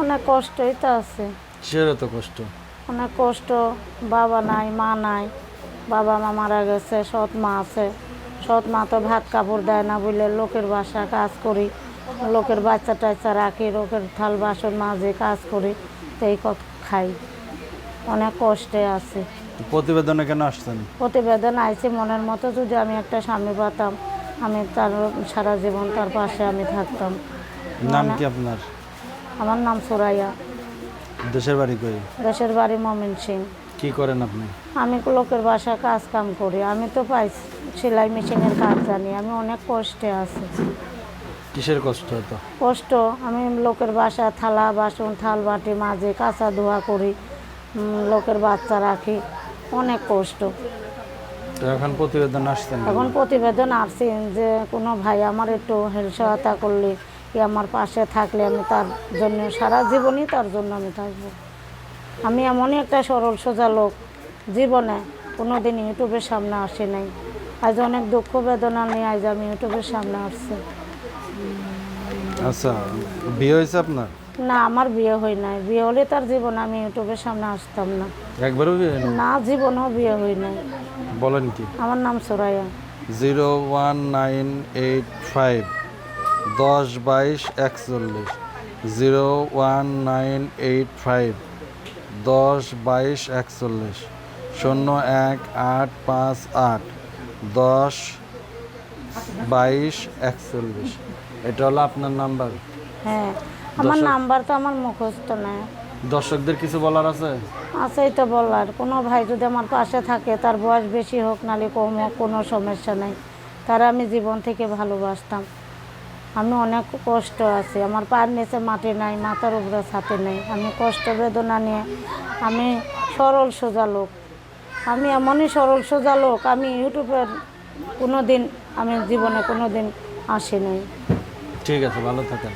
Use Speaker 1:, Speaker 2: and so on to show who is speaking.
Speaker 1: অনেক কষ্টই তো আছে।
Speaker 2: কিসের এত কষ্ট?
Speaker 1: অনেক কষ্ট বাবা নাই মা নাই বাবা মা মারা গেছে সৎ মা আছে। সৎ মা তো ভাত কাপড় দেয় না বলে লোকের বাসা কাজ করি লোকের বাচ্চা টাচ্চা রাখি লোকের থাল বাসন মাঝে কাজ করি তো এই কত খাই। অনেক কষ্টে আছে।
Speaker 2: প্রতিবেদনে কেন আসছেন?
Speaker 1: প্রতিবেদন আইছে মনের মতো যদি আমি একটা স্বামী পাতাম আমি তার সারা জীবন তার পাশে আমি থাকতাম।
Speaker 2: নাম কি আপনার?
Speaker 1: আমার নাম সুরাইয়া।
Speaker 2: দেশের বাড়ি কই?
Speaker 1: দেশের বাড়ি মমিন সিং।
Speaker 2: কি করেন আপনি?
Speaker 1: আমি লোকের বাসা কাজ কাম করি। আমি তো পাই সেলাই মেশিনের কাজ জানি। আমি অনেক কষ্টে আছি।
Speaker 2: কিসের কষ্ট এত?
Speaker 1: কষ্ট আমি লোকের বাসা থালা বাসন থাল বাটি মাঝে কাঁচা ধোয়া করি লোকের বাচ্চা রাখি। অনেক কষ্ট।
Speaker 2: তো এখন প্রতিবেদন আসছেন
Speaker 1: এখন প্রতিবেদন আসছি যে কোনো ভাই আমার একটু হেল্প সহায়তা করলে কি আমার পাশে থাকলে আমি তার জন্য সারা জীবনই তার জন্য আমি থাকব। আমি এমনই একটা সরল সোজা লোক। জীবনে কোনো দিন ইউটিউবের সামনে আসি নাই। আজ অনেক দুঃখ বেদনা নিয়ে আজ আমি ইউটিউবের সামনে আসছি।
Speaker 2: আচ্ছা বিয়ে হয়েছে আপনার?
Speaker 1: না আমার বিয়ে হয় নাই। বিয়ে হলে তার জীবন আমি ইউটিউবের সামনে আসতাম না।
Speaker 2: একবারও বিয়ে হয়নি?
Speaker 1: না জীবনও বিয়ে হয় নাই।
Speaker 2: বলেন কি?
Speaker 1: আমার নাম Soraiya.
Speaker 2: Zero one nine eight five. দশ বাইশ একচল্লিশ zero one nine eight five দশ বাইশ একচল্লিশ শূন্য এক আট পাঁচ আট দশ বাইশ একচল্লিশ। এটা হলো আপনার নাম্বার।
Speaker 1: হ্যাঁ আমার নাম্বার তো আমার মুখস্থ নাই
Speaker 2: দর্শকদের কিছু বলার আছে?
Speaker 1: আছেই তো বলার। কোনো ভাই যদি আমার পাশে থাকে তার বয়স বেশি হোক নালে কম হোক কোনো সমস্যা নেই। তারা আমি জীবন থেকে ভালোবাসতাম। আমি অনেক কষ্ট আছি। আমার পায়ের নিচে মাটি নাই, মাথার উপরে ছাতে নেই। আমি কষ্ট, বেদনা নিয়ে আমি সরল সোজা লোক। আমি এমনই সরল সোজা লোক, আমি ইউটিউবের কোনো দিন আমি জীবনে কোনো দিন আসি নাই।
Speaker 2: ঠিক আছে, ভালো থাকেন।